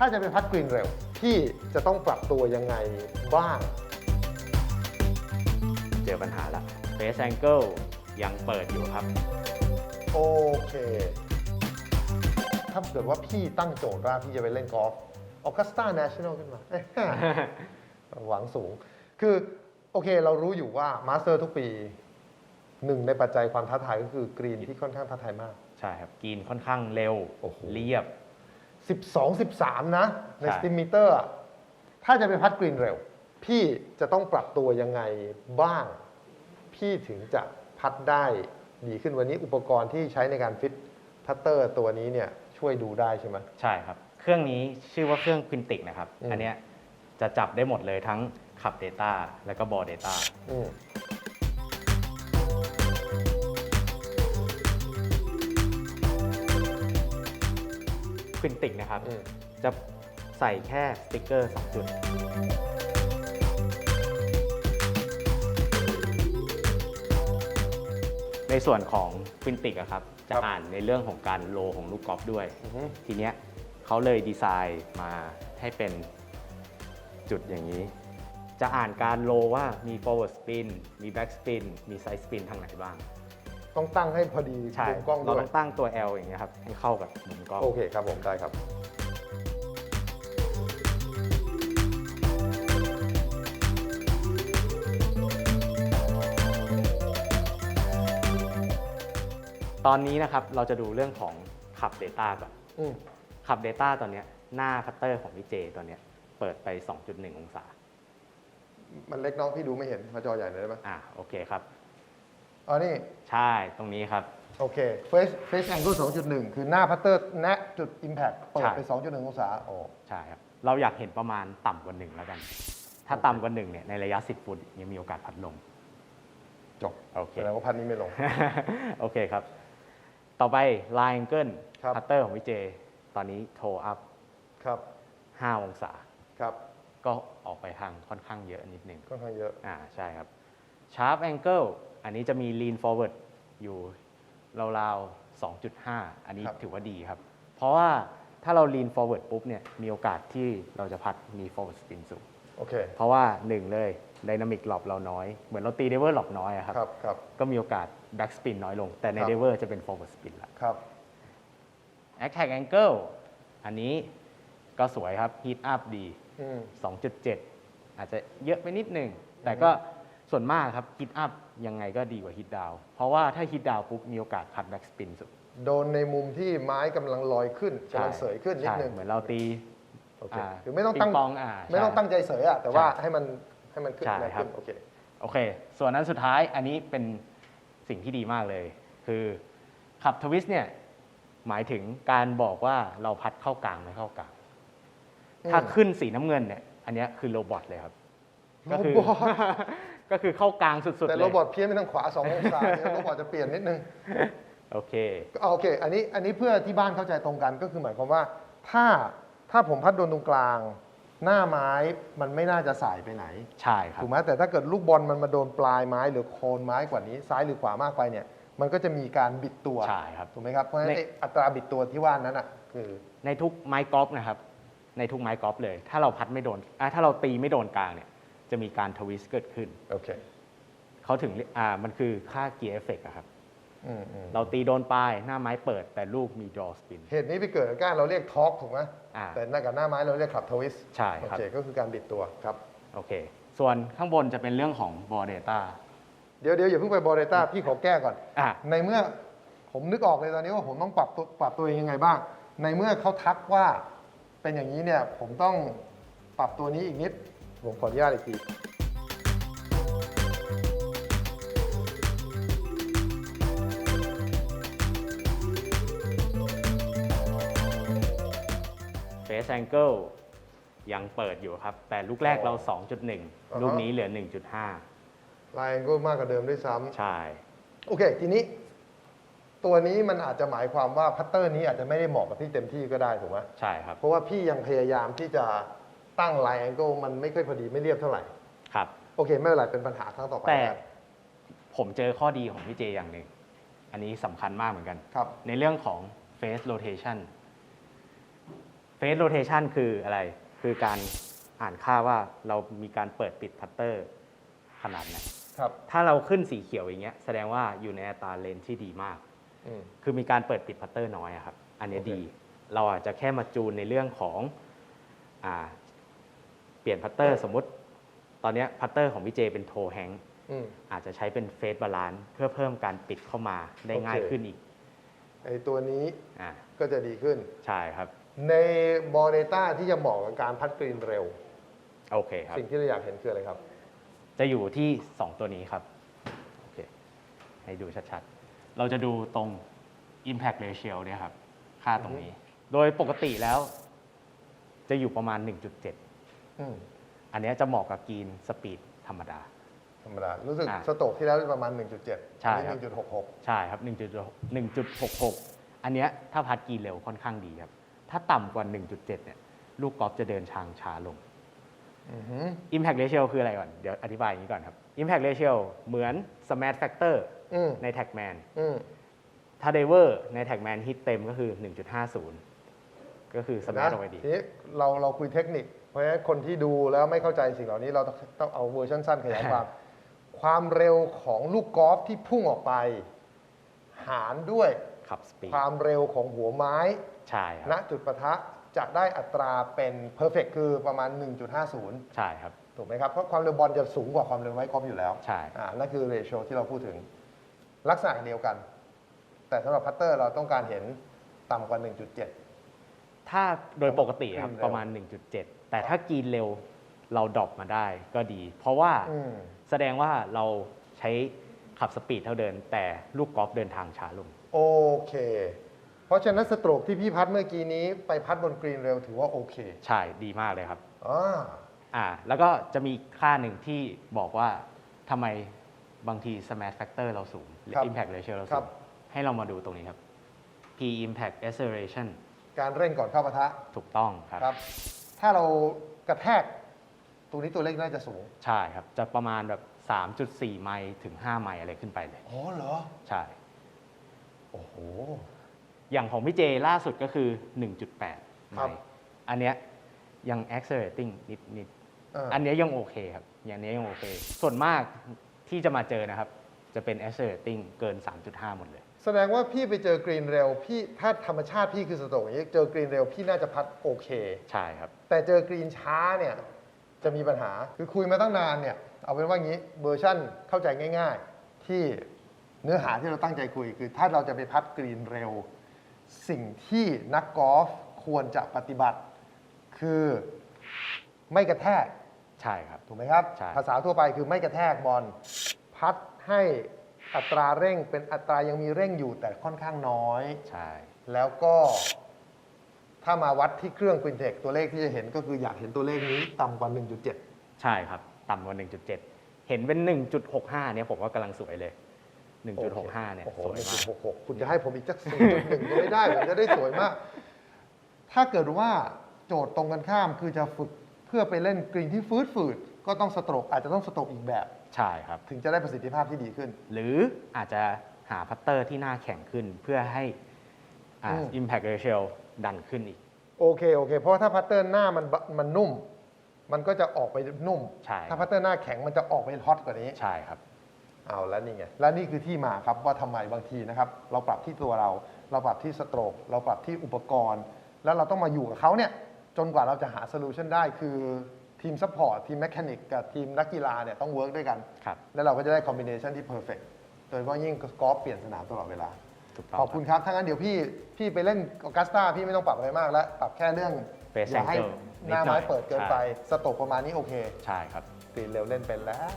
ถ้าจะไปพัดกรีนเร็วพี่จะต้องปรับตัวยังไงบ้าง เจอปัญหาละ Face Angle ยังเปิดอยู่ครับ โอเค ถ้าเกิดว่าพี่ตั้งโจทย์ว่าพี่จะไปเล่นกอล์ฟออกัสตา n นชั่นแนลขึ้นมา หวังสูง คือโอเคเรารู้อยู่ว่ามาสเตอร์ทุกปี หนึ่งในปัจจัยความท้าทายก็คือกรีนที่ค่อนข้างท้าทายมาก ใช่ครับกรีนค่อนข้างเร็ว โอ้โห เรียบ 12 13 นะ ในใช่ สติมมิเตอร์ถ้าจะไปพัดกรีนเร็ว พี่จะต้องปรับตัวยังไงบ้าง พี่ถึงจะพัดได้ดีขึ้นวันนี้อุปกรณ์ที่ใช้ในการฟิตพัตเตอร์ตัวนี้เนี่ยช่วยดูได้ใช่ไหม ใช่ครับ เครื่องนี้ชื่อว่าเครื่อง Quintic นะครับ อืม อันเนี้ยจะจับได้หมดเลยทั้งขับ Data แล้วก็บอ Data อืม ควินติกนะครับ อืม จะใส่แค่สติ๊กเกอร์2จุด ในส่วนของควินติกอะครับ จะอ่านในเรื่องของการโลของลูกกอล์ฟด้วย อือฮึทีเนี้ยเขาเลยดีไซน์มาให้เป็นจุดอย่างนี้ จะอ่านการโลว่ามี forward spin มี back spin มี side spin ทางไหนบ้าง ต้องตั้งให้พอดีใช่มุมกล้องเราด้วยต้องตั้งตัว L อย่างเงี้ยครับให้เข้ากับมุมกล้อง โอเคครับผมได้ครับ ตอนนี้นะครับเราจะดูเรื่องของขับ Data ก่อนอืมขับ Data ตอนเนี้ยหน้าพัตเตอร์ของพี่เจตอนเนี้ยเปิดไป 2.1 องศา มันเล็กน้องพี่ดูไม่เห็นมาจอใหญ่หน่อยได้ไหม อ่าโอเคครับ อ๋อนี่ ใช่ตรงนี้ครับ โอเค face face angle 2.1คือหน้าพัตเตอร์แนะจุด impact เปิดไปใช่2.1องศาโอ้ใช่ครับ เราอยากเห็นประมาณต่ำกว่าหนึ่งแล้วกัน ถ้าต่ำกว่าหนึ่งเนี่ยในระยะ 10 ฟุตยังมีโอกาสพัดลง จบโอเคแสดงว่าพัดนี้ไม่ลง โอเคครับ ต่อไป line angle ครับ พัตเตอร์ของพี่เจ ตอนนี้โทรอัพครับ5องศา ครับก็ออกไปทางค่อนข้างเยอะนิดหนึ่ง ค่อนข้างเยอะ อ่าใช่ครับ sharp angle อั นนี้จะมี lean forward อยู่ราวๆ 2.5 อันนี้ครับ ถือว่าดีครับ เพราะว่าถ้าเรา lean forward ปุ๊บเนี่ยมีโอกาสที่เราจะพัดมี forward spin สูง โอเค เพราะว่าหนึ่งเลย dynamic lob เราน้อย เหมือนเราตี driver lob น้อยอะครับ ครับ ครับ ก็มีโอกาส back spin น้อยลง แต่ใน ครับ driver จะเป็น forward spin ละ ครับ attack angle อันนี้ก็สวยครับ heat up ดี อืม 2.7 อาจจะเยอะไปนิดหนึ่ง แต่ก็ ส่วนมากครับ heat up ยังไงก็ดีกว่า heat down เพราะว่าถ้า heat down ปุ๊บมีโอกาสพัด back spin สูงโดนในมุมที่ไม้กำลังลอยขึ้นกำลังเสยขึ้นนิดใช่นึงเหมือนเราตีโอเคอ่าคือไม่ต้องตั้งปิปองอ่าไม่ต้องใช่ ตั้งใจเสยอะแต่ว่าใช่ให้มันให้มันขึ้นใช่แรงครับ ขึ้นโอเคโอเค ส่วนนั้นสุดท้ายอันนี้เป็นสิ่งที่ดีมากเลย คือขับทวิสต์เนี่ยหมายถึงการบอกว่าเราพัดเข้ากลางไม่เข้ากลางอืมถ้าขึ้นสีน้ำเงินเนี่ยอันเนี้ยคือโรบอทเลยครับ ก็คือ โรบอท ก็คือเข้ากลางสุดๆแต่เลโรยบอทเพี้ยนไปทางขวา2องศาเนี่ยโรบอทจะเปลี่ยนนิดนึงโอเคเอาโอเค อันนี้อันนี้เพื่อที่บ้านเข้าใจตรงกันก็คือหมายความว่า ถ้าถ้าผมพัดโดนตรงกลาง หน้าไม้มันไม่น่าจะสายไปไหน ใช่ครับถูกไหมแต่ถ้าเกิดลูกบอลมันมาโดนปลายไม้หรือโคนไม้กว่านี้ ซ้ายหรือขวามากไปเนี่ย มันก็จะมีการบิดตัวใช่ครับถูกไหมครับเพราะฉะนั้นในไอ้อัตราบิดตัวที่ว่านั้นอะคือในทุกไม้กอล์ฟนะครับ ในทุกไม้กอล์ฟเลย ถ้าเราพัดไม่โดนอะถ้าเราตีไม่โดนกลางเนี่ย จะมีการทวิสต์เกิดขึ้น โอเค เขาถึงเรียกอ่ามันคือค่าเกียร์เอฟเฟกอะครับ อืมอืมเราตีโดนปลายหน้าไม้เปิด แต่ลูกมี draw spin เหตุนี้ไปเกิดกับการเราเรียกทอร์กถูกไหมอ่าแต่หน้ากับหน้าไม้เราเรียกขับทวิสใช่โอครับเคก็คือการบิดตัวครับ โอเค ส่วนข้างบนจะเป็นเรื่องของ ball data เดี๋ยวเดี๋ยวอย่าเพิ่งไปบอลเดต้าพี่ขอแก้ก่อน อะ ในเมื่อผมนึกออกเลยตอนนี้ว่าผมต้องปรับตัวปรับตัวเองยังไงบ้าง ในเมื่อเขาทักว่าเป็นอย่างนี้เนี่ยผมต้องปรับตัวนี้อีกนิด ผมขออนุญาตอีกที face angle ยังเปิดอยู่ครับ แต่ลูกแรกเรา 2.1 ลูกนี้เหลือ 1.5 ลายก็มากกว่าเดิมด้วยซ้ำใช่ โอเค ทีนี้ ตัวนี้มันอาจจะหมายความว่าพัตเตอร์นี้อาจจะไม่ได้เหมาะกับพี่เต็มที่ก็ได้ถูกไหมใช่ครับ เพราะว่าพี่ยังพยายามที่จะ ตั้งไลน์แองเกิลมันไม่ค่อยพอดีไม่เรียบเท่าไหร่ ครับ โอเค ไม่เป็นไรเป็นปัญหาครั้งต่อไปแต่แล้วผมเจอข้อดีของพี่เจอย่างหนึ่ง อันนี้สำคัญมากเหมือนกัน ครับ ในเรื่องของ face rotation เฟสโรเทชันคืออะไร คือการอ่านค่าว่าเรามีการเปิดปิดพัตเตอร์ขนาดไหน ครับถ้าเราขึ้นสีเขียวอย่างเงี้ยแสดงว่าอยู่ในอัตราเลนที่ดีมาก อืม คือมีการเปิดปิดพัตเตอร์น้อยอะครับ อันเนี้ยโอเค ดี เราอาจจะแค่มาจูนในเรื่องของอ่าเป ลี่ยนพัตเตอร์สมมุติ ตอนเนี้ยพัตเตอร์ของพี่เจเป็นโทแฮงอืมอาจจะใช้เป็นเฟสบาลานซ์เพื่อเพิ่มการปิดเข้ามาได้ง่ายโอเคขึ้นอีกไอตัวนี้อ่าก็จะดีขึ้น ใช่ครับ ในบอลเดต้าที่จะเหมาะกับการพัดกรีนเร็ว โอเคครับ สิ่งที่เราอยากเห็นคืออะไรครับ จะอยู่ที่ 2 ตัวนี้ครับ โอเค ให้ดูชัดๆ เราจะดูตรง Impact Ratio เนี่ยครับ ค่าตรงนี้ โดยปกติแล้ว จะอยู่ประมาณ 1.7 อืมอันเนี้ยจะเหมาะกับกรีนสปีดธรรมดา ธรรมดา รู้สึกอ่าสโตรกที่แล้วประมาณ 1.7ใช่อันครับ นี้1.66 ใช่ครับ1.6 1.66 อันเนี้ยถ้าพัดกรีนเร็วค่อนข้างดีครับ ถ้าต่ำกว่า 1.7 เนี่ยลูกกอล์ฟจะเดินทางช้าลง อือหือ Impact Ratio คืออะไรก่อน เดี๋ยวอธิบายอย่างนี้ก่อนครับ Impact Ratio เหมือน Smash Factor อืมใน Tagman อืม ถ้า d ดเวอร์ใน Tagman ฮิตเต็มก็คือ 1.50 ก็คือ Smash ลงไปดี ทีนี้เราเราคุยเทคนิค เพราะฉะนั้นคนที่ดูแล้วไม่เข้าใจสิ่งเหล่านี้เราต้องต้องเอาเวอร์ชันสั้นขยายความ ความเร็วของลูกกอล์ฟที่พุ่งออกไป หารด้วยขับสปีดความเร็วของหัวไม้ ใช่คณรับจุดปะทะจะได้อัตราเป็น perfect คือประมาณ 1.50 ใช่ครับ ถูกไหมครับ เพราะความเร็วบอลจะสูงกว่าความเร็วไม้กอล์ฟอยู่แล้วใช่ อ่านั่นคือเรโชที่เราพูดถึงลักษณะเดียวกัน แต่สำหรับพัตเตอร์เราต้องการเห็นต่ำกว่า 1.7 ถ้าโดยปกติครับกรีนเร็วประมาณ 1.7 แต่ถ้ากรีนเร็วเราดรอปมาได้ก็ดี เพราะว่าอืมแสดงว่าเราใช้ขับสปีดเท่าเดิน แต่ลูกกอล์ฟเดินทางช้าลง โอเค เพราะฉะนั้นสโตรกที่พี่พัดเมื่อกี้นี้ไปพัดบนกรีนเร็วถือว่าโอเค ใช่ดีมากเลยครับอ่าอ่าแล้วก็จะมีค่าหนึ่งที่บอกว่าทำไมบางที smash factor เราสูงหรือ impact ratio เราครัสูบ ง ให้เรามาดูตรงนี้ครับ p impact acceleration การเร่งก่อนเข้าปะทะถูกต้องครับ ครับ ถ้าเรากระแทกตรงนี้ตัวเลขน่าจะสูง ใช่ครับ จะประมาณแบบ 3.4 ไมล์ถึง 5 ไมล์อะไรขึ้นไปเลย อ๋อเหรอ ใช่ โอ้โห อย่างของพี่เจล่าสุดก็คือ 1.8 ไมครับ ล์อันเนี้ยยัง accelerating นิดนิดอ่าอันเนี้ยยังโอเคครับ อย่างเนี้ยยังโอเค ส่วนมากที่จะมาเจอนะครับ จะเป็น accelerating เกิน 3.5 หมดเลยแส ดงว่าพี่ไปเจอกรีนเร็วพี่ถ้าธรรมชาติพี่คือสโตรกอย่างนี้เจอกรีนเร็วพี่น่าจะพัดโอเค ใช่ครับ แต่เจอกรีนช้าเนี่ยจะมีปัญหาคือคุยมาตั้งนานเนี่ย เอาเป็นว่างี้เวอร์ชั่นเข้าใจง่าย ๆ ที่เนื้อหาที่เราตั้งใจคุยคือถ้าเราจะไปพัดกรีนเร็ว สิ่งที่นักกอล์ฟควรจะปฏิบัติ คือไม่กระแทก ใช่ครับ ถูกไหมครับ ใช่ ภาษาทั่วไปคือไม่กระแทกบอลพัดให้ อัตราเร่งเป็นอัตรายังมีเร่งอยู่แต่ค่อนข้างน้อย ใช่ แล้วก็ถ้ามาวัดที่เครื่อง q u i n t e c ตัวเลขที่จะเห็นก็คืออยากเห็นตัวเลขนี้ต่ำกว่า 1.7 ใช่ครับ ต่ำกว่า 1.7 เห็นเป็น 1.65 เนี่ยผมว่ากำลังสวยเลย 1.65 เนี่ยโอ้โหสวยมาก1.66 คุณจะให้ผมอีกสัก0.1ก็ไม่ได้ ผมจะได้สวยมาก ถ้าเกิดว่าโจทย์ตรงกันข้ามคือจะฝึกเพื่อไปเล่นกรีนที่ฟืดฝืดๆก็ต้องสโตรกอาจจะต้องสโตรกอีกแบบ ใช่ครับ ถึงจะได้ประสิทธิภาพที่ดีขึ้น หรืออาจจะหาพัตเตอร์ที่หน้าแข็งขึ้นเพื่อให้อ่า อืม impact ratio ดันขึ้นอีก โอเคโอเค เพราะว่าถ้าพัตเตอร์หน้ามันบะมันนุ่ม มันก็จะออกไปนุ่ม ใช่ ถ้าพัตเตอร์หน้าแข็งมันจะออกไปฮอตกว่านี้ ใช่ครับ เอาแล้วนี่ไง และนี่คือที่มาครับว่าทำไมบางทีนะครับ เราปรับที่ตัวเรา เราปรับที่สโตรกเราปรับที่อุปกรณ์ แล้วเราต้องมาอยู่กับเขาเนี่ย จนกว่าเราจะหาโซลูชันได้คือ ทีมซัพพอร์ตทีมแมชานิกกับทีมนักกีฬาเนี่ยต้องเวิร์กด้วยกัน ครับ แล้วเราก็จะได้คอมบิเนชันที่เพอร์เฟกโดยเฉพาะยิ่งกอล์ฟเปลี่ยนสนามตลอดเวลา ถูกต้องขอบคุณครับ ถ้างั้นเดี๋ยวพี่ พี่ไปเล่นออกัสตาพี่ไม่ต้องปรับอะไรมากแล้ว ปรับแค่เรื่อง Face อย่าให้ angle หน้านิดหน่ไม้อยเปิดเกินใช่ไปสโตกประมาณนี้โอเค ใช่ครับกรีนเร็วเล่นเป็นแล้ว